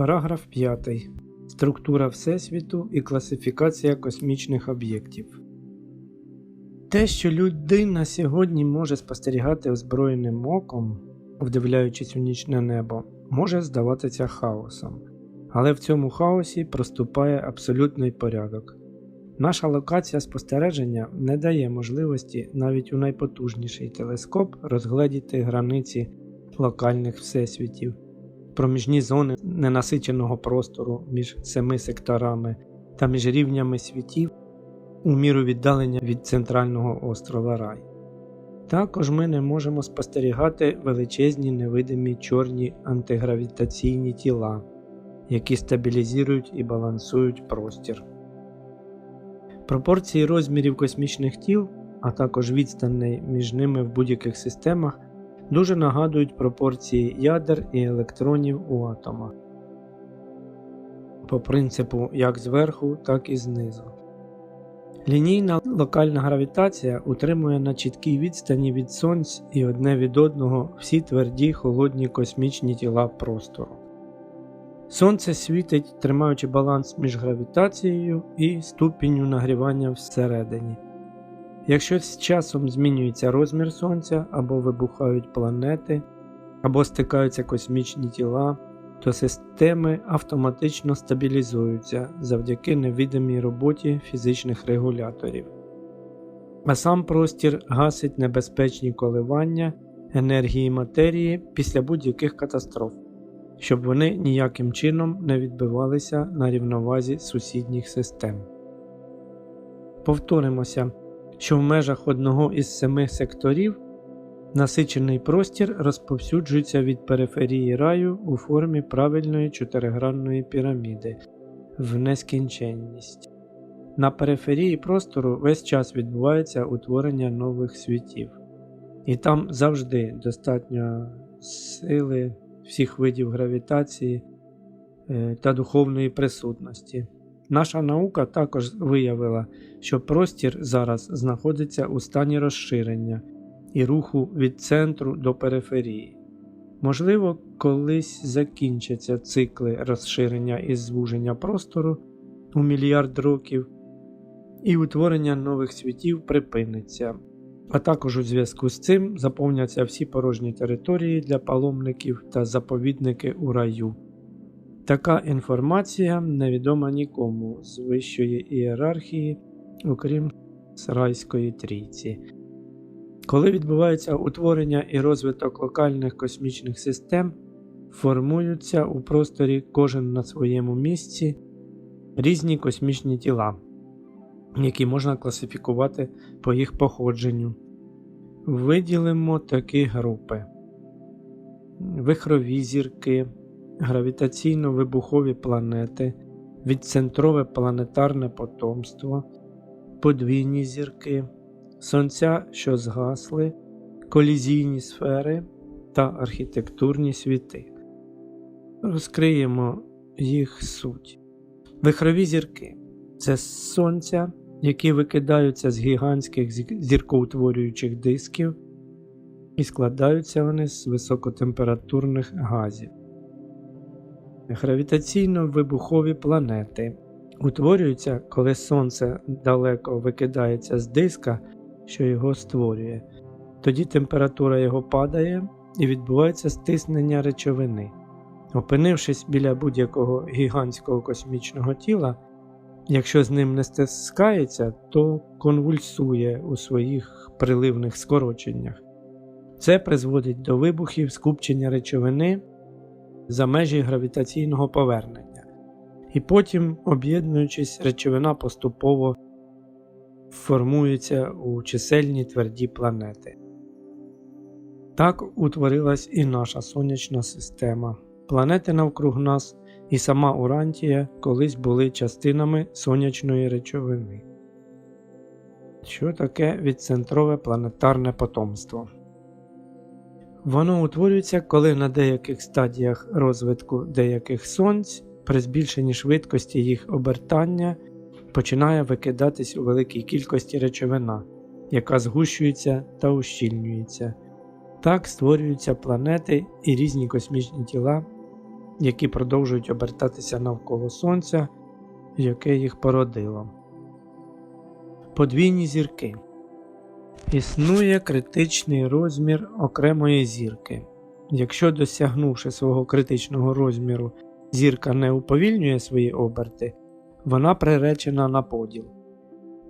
Параграф 5. Структура Всесвіту і класифікація космічних об'єктів. Те, що людина сьогодні може спостерігати озброєним оком, вдивляючись у нічне небо, може здаватися хаосом. Але в цьому хаосі проступає абсолютний порядок. Наша локація спостереження не дає можливості навіть у найпотужніший телескоп розгледіти границі локальних всесвітів, проміжні зони ненасиченого простору між семи секторами та між рівнями світів у міру віддалення від центрального острова Рай. Також ми не можемо спостерігати величезні невидимі чорні антигравітаційні тіла, які стабілізують і балансують простір. Пропорції розмірів космічних тіл, а також відстаней між ними в будь-яких системах дуже нагадують пропорції ядер і електронів у атомах. По принципу як зверху, так і знизу. Лінійна локальна гравітація утримує на чіткій відстані від сонць і одне від одного всі тверді холодні космічні тіла простору. Сонце світить, тримаючи баланс між гравітацією і ступінню нагрівання всередині. Якщо з часом змінюється розмір Сонця або вибухають планети, або стикаються космічні тіла, то системи автоматично стабілізуються завдяки невідомій роботі фізичних регуляторів. А сам простір гасить небезпечні коливання енергії матерії після будь-яких катастроф, щоб вони ніяким чином не відбивалися на рівновазі сусідніх систем. Повторимося, що в межах одного із семи секторів насичений простір розповсюджується від периферії раю у формі правильної чотиригранної піраміди в нескінченність. На периферії простору весь час відбувається утворення нових світів, і там завжди достатньо сили всіх видів гравітації е, та духовної присутності. Наша наука також виявила, що простір зараз знаходиться у стані розширення і руху від центру до периферії. Можливо, колись закінчаться цикли розширення і звуження простору у мільярд років, і утворення нових світів припиниться, а також у зв'язку з цим заповняться всі порожні території для паломників та заповідники у раю. Така інформація невідома нікому з вищої ієрархії, окрім Срайської трійці. Коли відбувається утворення і розвиток локальних космічних систем, формуються у просторі кожен на своєму місці різні космічні тіла, які можна класифікувати по їх походженню. Виділимо такі групи: вихрові зірки, гравітаційно-вибухові планети, відцентрове планетарне потомство, подвійні зірки, сонця, що згасли, колізійні сфери та архітектурні світи. Розкриємо їх суть. Вихрові зірки це сонця, які викидаються з гігантських зіркоутворюючих дисків, і складаються вони з високотемпературних газів. Гравітаційно-вибухові планети утворюються, коли Сонце далеко викидається з диска, що його створює. Тоді температура його падає і відбувається стиснення речовини. Опинившись біля будь-якого гігантського космічного тіла, якщо з ним не стискається, то конвульсує у своїх приливних скороченнях. Це призводить до вибухів скупчення речовини за межі гравітаційного повернення, і потім, об'єднуючись, речовина поступово формується у чисельні тверді планети. Так утворилась і наша сонячна система. Планети навкруг нас і сама Урантія колись були частинами сонячної речовини. Що таке відцентрове планетарне потомство? Воно утворюється, коли на деяких стадіях розвитку деяких сонць при збільшенні швидкості їх обертання починає викидатись у великій кількості речовина, яка згущується та ущільнюється. Так створюються планети і різні космічні тіла які продовжують обертатися навколо Сонця, яке їх породило. Подвійні зірки. Існує критичний розмір окремої зірки. Якщо, досягнувши свого критичного розміру, зірка не уповільнює свої оберти, вона приречена на поділ.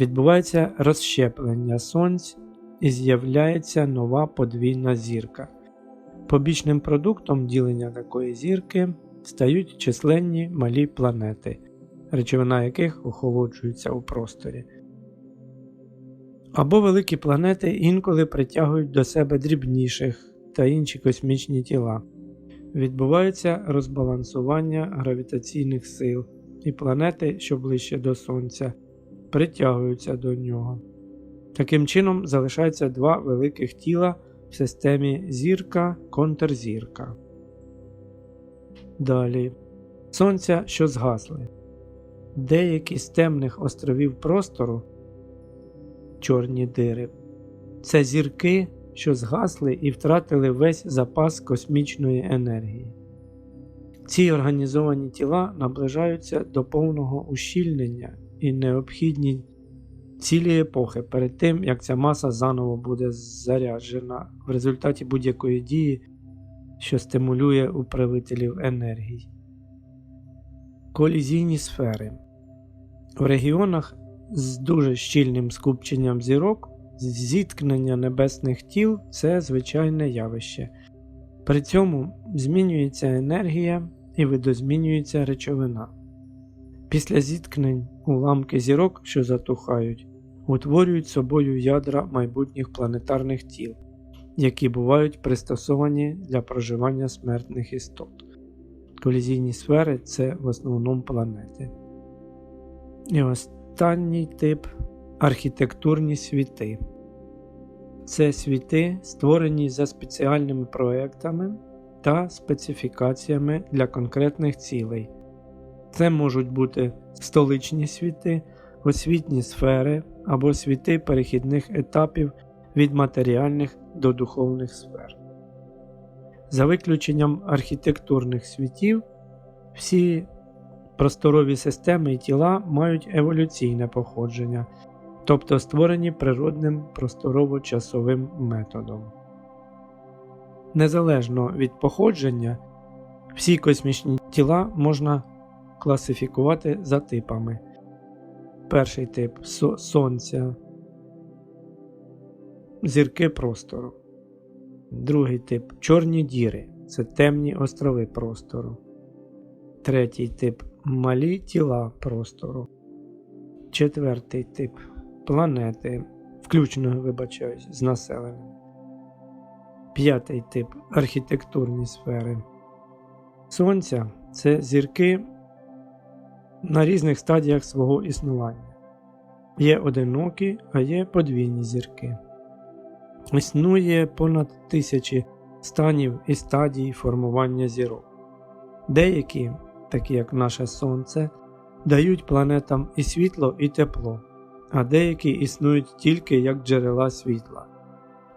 Відбувається розщеплення сонць і з'являється нова подвійна зірка. Побічним продуктом ділення такої зірки стають численні малі планети, речовина яких охолоджується у просторі. Або великі планети інколи притягують до себе дрібніших та інші космічні тіла. Відбувається розбалансування гравітаційних сил, і планети, що ближче до Сонця, притягуються до нього. Таким чином залишаються два великих тіла в системі зірка контрзірка. Далі Сонця, що згасли. Деякі з темних островів простору чорні дири. Це зірки, що згасли і втратили весь запас космічної енергії. Ці організовані тіла наближаються до повного ущільнення і необхідні цілі епохи перед тим, як ця маса заново буде заряджена в результаті будь-якої дії, що стимулює управителів енергії. Колізійні сфери. В регіонах з дуже щільним скупченням зірок зіткнення небесних тіл це звичайне явище. При цьому змінюється енергія і видозмінюється речовина. Після зіткнень уламки зірок, що затухають, утворюють собою ядра майбутніх планетарних тіл, які бувають пристосовані для проживання смертних істот. Колізійні сфери це в основному планети. І останній тип архітектурні світи. Це світи, створені за спеціальними проектами та специфікаціями для конкретних цілей. Це можуть бути столичні світи, освітні сфери або світи перехідних етапів від матеріальних до духовних сфер. За виключенням архітектурних світів, всі просторові системи і тіла мають еволюційне походження, тобто створені природним просторово-часовим методом. Незалежно від походження, всі космічні тіла можна класифікувати за типами. Перший тип Сонця, зірки простору. Другий тип чорні діри це темні острови простору. Третій тип малі тіла простору. Четвертий тип планети, включно вибачаюсь, з населенням. П'ятий тип архітектурні сфери. Сонця це зірки на різних стадіях свого існування. Є одинокі, а є подвійні зірки. Існує понад тисячі станів і стадій формування зірок. Деякі, такі як наше Сонце, дають планетам і світло, і тепло, а деякі існують тільки як джерела світла.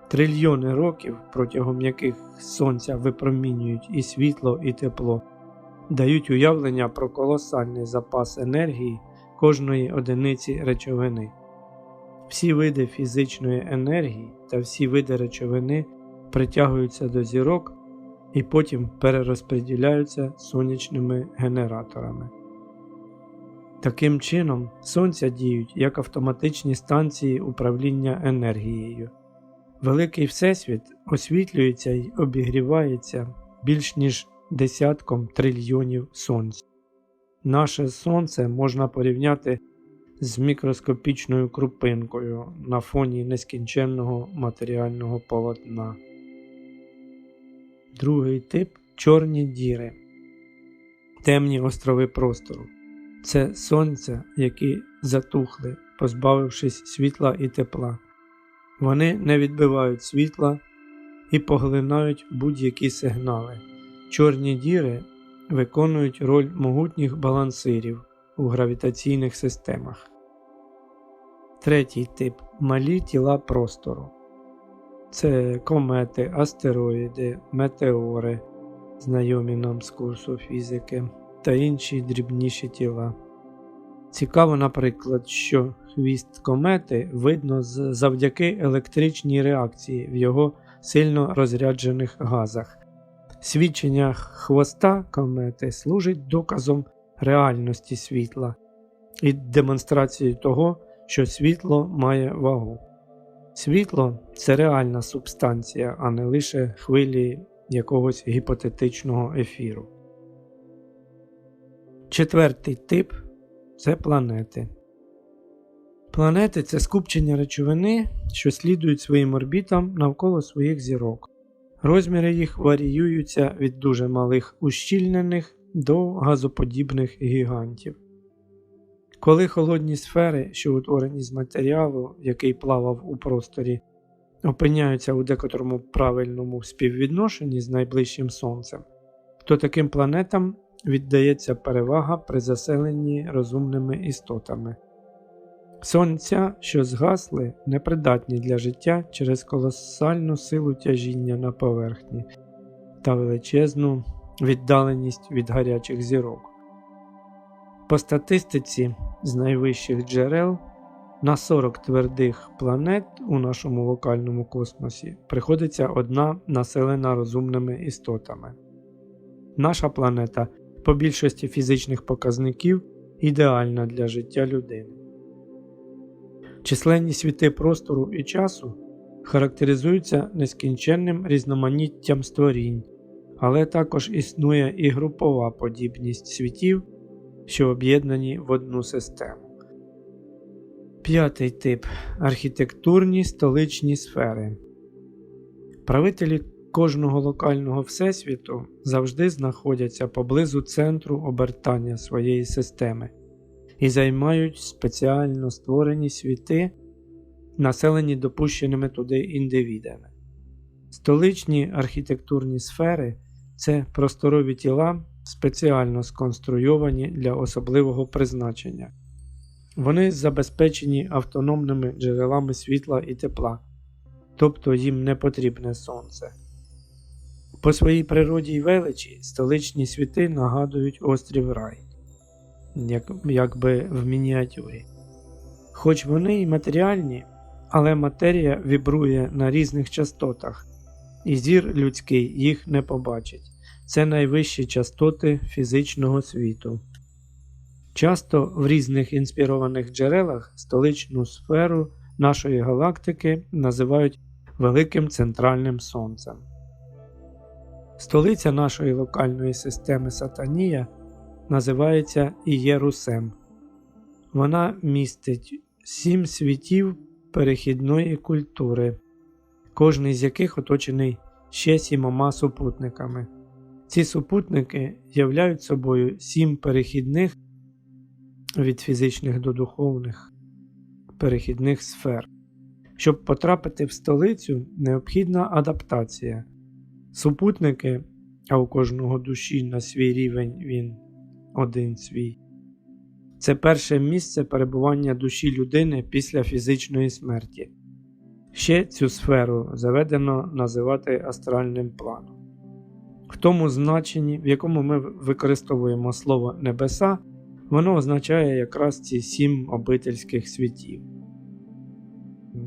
Трильйони років, протягом яких Сонця випромінюють і світло, і тепло, дають уявлення про колосальний запас енергії кожної одиниці речовини. Всі види фізичної енергії та всі види речовини притягуються до зірок і потім перерозподіляються сонячними генераторами. Таким чином, сонця діють як автоматичні станції управління енергією. Великий Всесвіт освітлюється і обігрівається більш ніж десятком трильйонів сонць. Наше Сонце можна порівняти з мікроскопічною крупинкою на фоні нескінченного матеріального полотна. Другий тип чорні діри, темні острови простору. Це сонця, які затухли, позбавившись світла і тепла. Вони не відбивають світла і поглинають будь-які сигнали. Чорні діри виконують роль могутніх балансирів у гравітаційних системах. Третій тип малі тіла простору. Це комети, астероїди, метеори, знайомі нам з курсу фізики, та інші дрібніші тіла. Цікаво, наприклад, що хвіст комети видно завдяки електричній реакції в його сильно розряджених газах. Свідчення хвоста комети служить доказом реальності світла і демонстрацією того, що світло має вагу. Світло це реальна субстанція, а не лише хвилі якогось гіпотетичного ефіру. Четвертий тип це планети. Планети це скупчення речовини, що слідують своїм орбітам навколо своїх зірок. Розміри їх варіюються від дуже малих ущільнених до газоподібних гігантів. Коли холодні сфери, що утворені з матеріалу, який плавав у просторі, опиняються у декотрому правильному співвідношенні з найближчим сонцем, то таким планетам віддається перевага при заселенні розумними істотами. Сонця, що згасли, непридатні для життя через колосальну силу тяжіння на поверхні та величезну віддаленість від гарячих зірок. По статистиці з найвищих джерел на 40 твердих планет у нашому локальному космосі приходиться одна населена розумними істотами. Наша планета по більшості фізичних показників ідеальна для життя людини. Численні світи простору і часу характеризуються нескінченним різноманіттям створінь, але також існує і групова подібність світів, що об'єднані в одну систему. П'ятий тип архітектурні столичні сфери. Правителі кожного локального всесвіту завжди знаходяться поблизу центру обертання своєї системи і займають спеціально створені світи, населені допущеними туди індивідами. Столичні архітектурні сфери це просторові тіла, спеціально сконструйовані для особливого призначення. Вони забезпечені автономними джерелами світла і тепла, тобто їм не потрібне сонце. По своїй природі й величі столичні світи нагадують острів рай, як, якби в мініатюрі. Хоч вони й матеріальні, але матерія вібрує на різних частотах, і зір людський їх не побачить. Це найвищі частоти фізичного світу. Часто в різних інспірованих джерелах столичну сферу нашої галактики називають Великим Центральним Сонцем. Столиця нашої локальної системи Сатанія називається Ієрусем. Вона містить сім світів перехідної культури, кожний з яких оточений ще сімома супутниками. Ці супутники являють собою сім перехідних від фізичних до духовних перехідних сфер. Щоб потрапити в столицю, необхідна адаптація. Супутники, а у кожного душі на свій рівень він один свій. Це перше місце перебування душі людини після фізичної смерті. Ще цю сферу заведено називати астральним планом. Тому значенні, в якому ми використовуємо слово небеса, воно означає якраз ці сім обительських світів.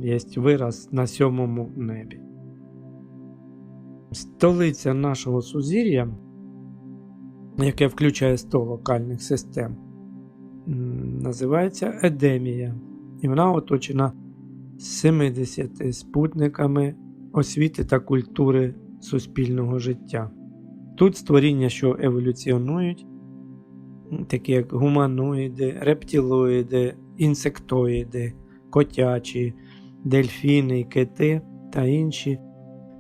Є вираз на сьомому небі. Столиця нашого сузір'я, яке включає 100 локальних систем, називається Едемія, і вона оточена 70 спутниками освіти та культури суспільного життя. Тут створіння, що еволюціонують, такі як гуманоїди, рептилоїди, інсектоїди, котячі, дельфіни, кити та інші,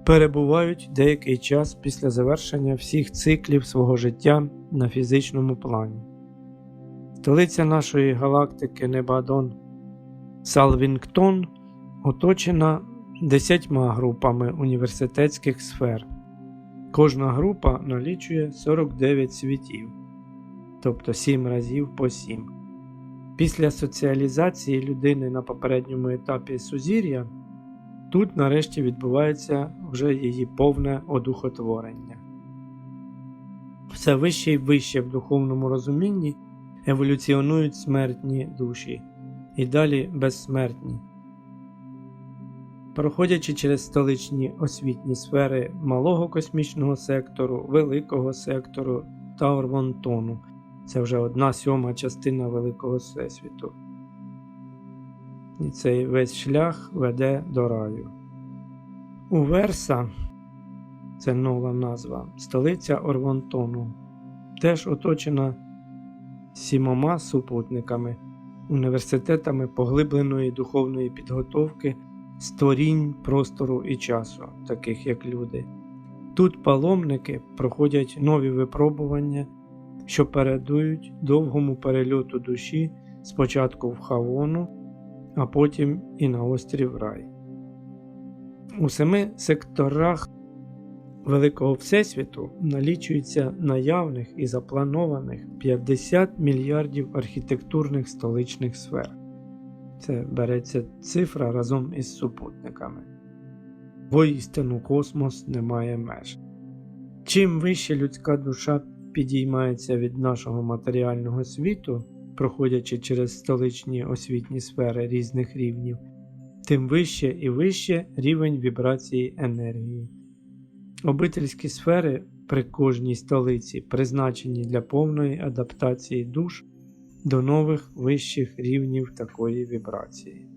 перебувають деякий час після завершення всіх циклів свого життя на фізичному плані. Столиця нашої галактики Небадон Салвінгтон оточена десятьма групами університетських сфер. Кожна група налічує 49 світів, тобто 7 разів по 7. Після соціалізації людини на попередньому етапі сузір'я тут нарешті відбувається вже її повне одухотворення. Все вище і вище в духовному розумінні еволюціонують смертні душі і далі безсмертні. Проходячи через столичні освітні сфери малого космічного сектору, великого сектору та Орвонтону, це вже одна сьома частина великого всесвіту. І цей весь шлях веде до раю. Уверса це нова назва, столиця Орвонтону, теж оточена сімома супутниками, університетами поглибленої духовної підготовки, створінь простору і часу, таких як люди. Тут паломники проходять нові випробування, що передують довгому перельоту душі спочатку в Хавону, а потім і на острів Рай. У семи секторах Великого Всесвіту налічується наявних і запланованих 50 мільярдів архітектурних столичних сфер. Це береться цифра разом із супутниками. Воістину космос не має меж. Чим вище людська душа підіймається від нашого матеріального світу, проходячи через столичні освітні сфери різних рівнів, тим вище і вище рівень вібрації енергії. Обительські сфери при кожній столиці призначені для повної адаптації душ до нових вищих рівнів такої вібрації.